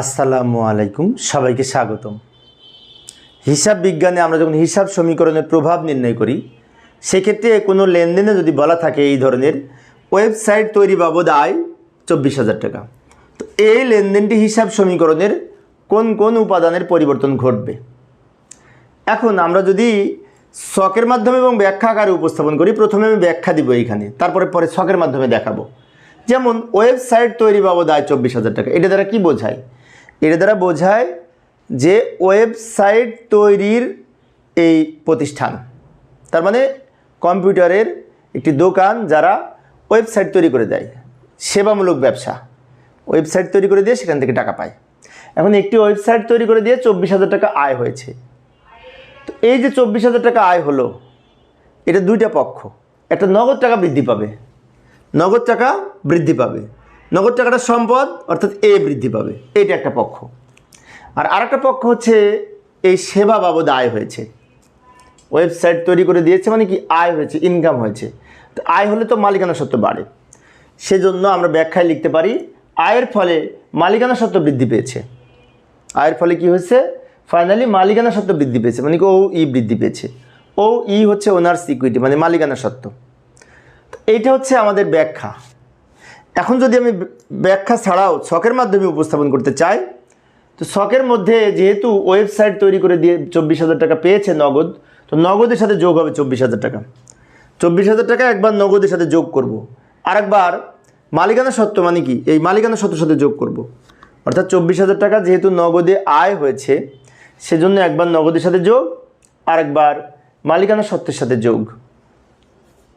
আসসালামু আলাইকুম, সবাইকে স্বাগতম। হিসাব বিজ্ঞানে আমরা যখন হিসাব সমীকরণের প্রভাব নির্ণয় করি, সেক্ষেত্রে কোনো লেনদেনে যদি বলা থাকে এই ধরনের, ওয়েবসাইট তৈরি বাবদ আয় চব্বিশ হাজার টাকা। তো এই লেনদেনটি হিসাব সমীকরণের কোন কোন উপাদানের পরিবর্তন ঘটবে? এখন আমরা যদি শখের মাধ্যমে এবং ব্যাখ্যা আকারে উপস্থাপন করি, প্রথমে আমি ব্যাখ্যা দিব এইখানে তারপরে পরে শখের মাধ্যমে দেখাবো। যেমন, ওয়েবসাইট তৈরি বাবদ আয় চব্বিশ হাজার টাকা, এটা দ্বারা কি বোঝায়? এটা দ্বারা বোঝায় যে ওয়েবসাইট তৈরির এই প্রতিষ্ঠান। তার মানে কম্পিউটারের একটি দোকান যারা ওয়েবসাইট তৈরি করে দেয়, সেবামূলক ব্যবসা। ওয়েবসাইট তৈরি করে দিয়ে সেখান থেকে টাকা পায়। এখন একটি ওয়েবসাইট তৈরি করে দিয়ে চব্বিশ হাজার টাকা আয় হয়েছে। তো এই যে চব্বিশ হাজার টাকা আয় হলো, এটা দুইটা পক্ষ। একটা নগদ টাকা বৃদ্ধি পাবে, নগদ টাকা বৃদ্ধি পাবে। নগদ টাকাটা সম্পদ, অর্থাৎ এ বৃদ্ধি পাবে। এইটা একটা পক্ষ। আর আরেকটা পক্ষ হচ্ছে, এই সেবা বাবদ আয় হয়েছে। ওয়েবসাইট তৈরি করে দিয়েছে মানে কি, আয় হয়েছে ইনকাম হয়েছে। তো আয় হলে তো মালিকানা সত্ত্ব বাড়ে। সেজন্য আমরা ব্যাখ্যায় লিখতে পারি, আয়ের ফলে মালিকানা সত্ত্ব বৃদ্ধি পেয়েছে। আয়ের ফলে কি হয়েছে? ফাইনালি মালিকানা সত্ত্ব বৃদ্ধি পেয়েছে। মানে কি ও ই বৃদ্ধি পেয়েছে। ও ই হচ্ছে ওনার্স ইকুইটি মানে মালিকানা সত্ত্ব এইটা হচ্ছে আমাদের ব্যাখ্যা। এখন যদি আমি ব্যাখ্যা ছাড়াও ছকের মাধ্যমে উপস্থাপন করতে চাই, তো শখের মধ্যে যেহেতু ওয়েবসাইট তৈরি করে দিয়ে চব্বিশ হাজার টাকা পেয়েছে নগদ, তো নগদের সাথে যোগ হবে চব্বিশ হাজার টাকা চব্বিশ হাজার টাকা একবার নগদের সাথে যোগ করব। আরেকবার মালিকানা সত্ত্ব মানে কি এই মালিকানা সত্ত্বের সাথে যোগ করব। অর্থাৎ চব্বিশ হাজার টাকা যেহেতু নগদে আয় হয়েছে, সেজন্য একবার নগদের সাথে যোগ, আরেকবার মালিকানা সত্ত্বের সাথে যোগ